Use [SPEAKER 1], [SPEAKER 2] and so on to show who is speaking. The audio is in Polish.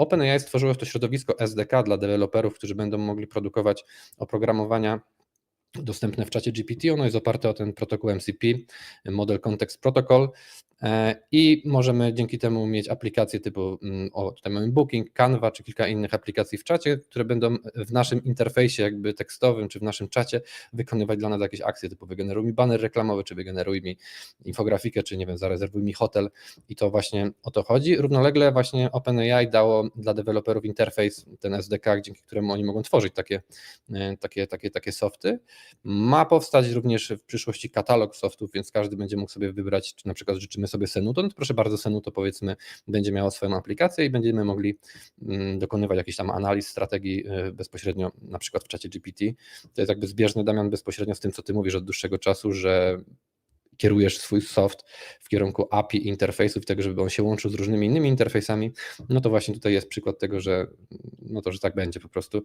[SPEAKER 1] OpenAI stworzyło to środowisko SDK dla deweloperów, którzy będą mogli produkować oprogramowania dostępne w czacie GPT. Ono jest oparte o ten protokół MCP, Model Context Protocol. E, I możemy dzięki temu mieć aplikacje typu, mm, o tutaj mamy Booking, Canva czy kilka innych aplikacji w czacie, które będą w naszym interfejsie jakby tekstowym czy w naszym czacie wykonywać dla nas jakieś akcje typu wygeneruj mi baner reklamowy, czy wygeneruj mi infografikę, czy nie wiem, zarezerwuj mi hotel i to właśnie o to chodzi. Równolegle właśnie OpenAI dało dla deweloperów interfejs, ten SDK, dzięki któremu oni mogą tworzyć takie, e, takie, takie, takie softy. Ma powstać również w przyszłości katalog softów, więc każdy będzie mógł sobie wybrać, czy na przykład życzymy sobie Senuto, no to proszę bardzo, Senuto powiedzmy będzie miało swoją aplikację i będziemy mogli mm, dokonywać jakichś tam analiz, strategii y, bezpośrednio na przykład w czacie GPT. To jest jakby zbieżne, Damian, bezpośrednio z tym, co ty mówisz od dłuższego czasu, że kierujesz swój soft w kierunku API interfejsów, tego, żeby on się łączył z różnymi innymi interfejsami, no to właśnie tutaj jest przykład tego, że no to, że tak będzie po prostu.